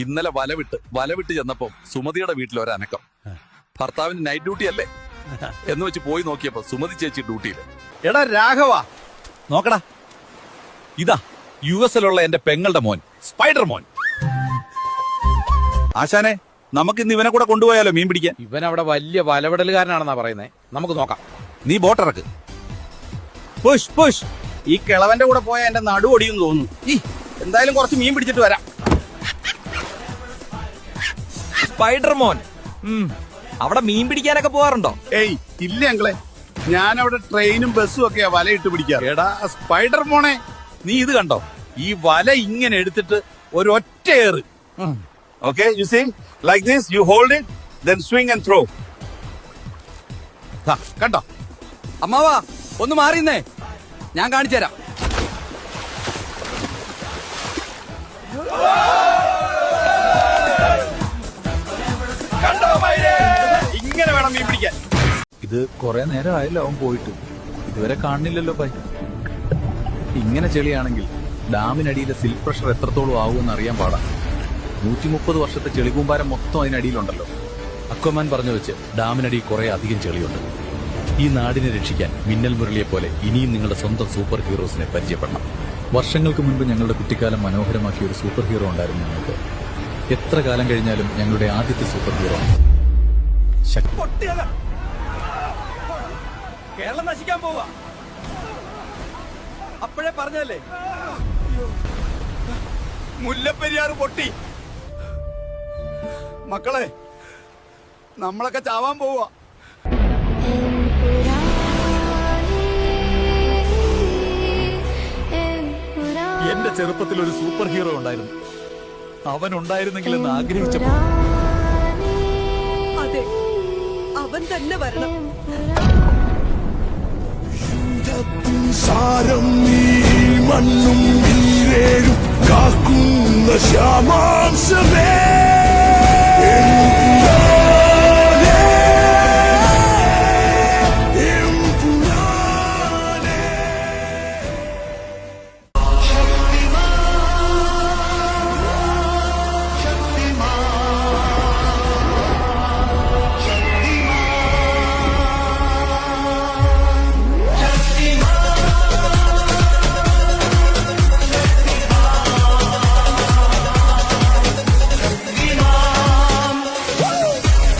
ഇന്നലെ വലവിട്ട് വലവിട്ട് ചെന്നപ്പോ സുമതിയുടെ വീട്ടിൽ ഒരനക്കം. ഭർത്താവിന് നൈറ്റ് ഡ്യൂട്ടി അല്ലേ? എന്ന് വെച്ച് പോയി നോക്കിയപ്പോ സുമതി ചേച്ചി ഡ്യൂട്ടിയിൽ എടാ രാഘവ. നോക്കടാ. ഇതാ യു എസിലുള്ള എന്റെ പെങ്ങളുടെ മോൻ സ്പൈഡർ മോൻ. ആശാനെ നമുക്ക് ഇന്ന് ഇവനെ കൂടെ കൊണ്ടുപോയാലോ മീൻ പിടിക്കാൻ? ഇവൻ അവിടെ വലിയ വലവിടലുകാരനാണെന്നാ പറയുന്നത് നമുക്ക് നോക്കാം. നീ ബോട്ട് ഇറക്ക്. പുഷ് പുഷ് ഈ കിളവന്റെ കൂടെ പോയ എന്റെ നടു തോന്നുന്നു ഈ എന്തായാലും കുറച്ച് മീൻ പിടിച്ചിട്ട് വരാം. സ്പൈഡർ മോൻ ഉം. അവിടെ മീൻ പിടിക്കാനൊക്കെ പോവാറുണ്ടോ? ഏയ് ഇല്ല അങ്ങളെ ഞാൻ അവിടെ ട്രെയിനും ബസ്സും ഒക്കെ വലയിട്ട് പിടിക്കാറ്. എടാ സ്പൈഡർ മോണെ നീ ഇത് കണ്ടോ? ഈ വല ഇങ്ങനെ എടുത്തിട്ട് ഒരൊറ്റ ഏറ്. Okay you see like this you hold it then swing and throw കണ്ടോ? അമ്മാവാ ഒന്ന് മാറിന്നേ. ഞാൻ കാണിച്ചു തരാം ഇങ്ങനെ വേണം മീൻ പിടിക്കാൻ. ഇത് കുറെ നേരമായല്ലോ അവൻ പോയിട്ട്. ഇതുവരെ കാണുന്നില്ലല്ലോ പൈ. ഇങ്ങനെ ചെളിയാണെങ്കിൽ ഡാമിനടിയിലെ സിൽ പ്രഷർ എത്രത്തോളം ആവുമെന്ന് അറിയാൻ പാടാ. നൂറ്റി മുപ്പത് വർഷത്തെ ചെളികൂമ്പാരം മൊത്തം അതിനടിയിലുണ്ടല്ലോ. അക്വമാൻ പറഞ്ഞു വെച്ച് ഡാമിനടി കുറെ അധികം ചെളിയുണ്ട്. ഈ നാടിനെ രക്ഷിക്കാൻ മിന്നൽ മുരളിയെ പോലെ ഇനിയും നിങ്ങളുടെ സ്വന്തം സൂപ്പർ ഹീറോസിനെ പരിചയപ്പെടണം. വർഷങ്ങൾക്ക് മുൻപ് ഞങ്ങളുടെ കുട്ടിക്കാലം മനോഹരമാക്കിയ ഒരു സൂപ്പർ ഹീറോ ഉണ്ടായിരുന്നു ഞങ്ങൾക്ക്. എത്ര കാലം കഴിഞ്ഞാലും ഞങ്ങളുടെ ആദ്യത്തെ സൂപ്പർ ഹീറോ ആണ്. കേരളം നശിക്കാൻ പോവാ. അപ്പോഴേ പറഞ്ഞല്ലേ മുല്ലപ്പെരിയാർ പൊട്ടി. മക്കളെ നമ്മളൊക്കെ ചാവാൻ പോവാ. എന്റെ ചെറുപ്പത്തിൽ ഒരു സൂപ്പർ ഹീറോ ഉണ്ടായിരുന്നു. അവൻ ഉണ്ടായിരുന്നെങ്കിൽ എന്ന് ആഗ്രഹിച്ചപ്പോൾ അതെ. അവൻ തന്നെ വരണം. സാരം നീ മണ്ണും കാക്കുന്ന ശ്യാമാംശമേ.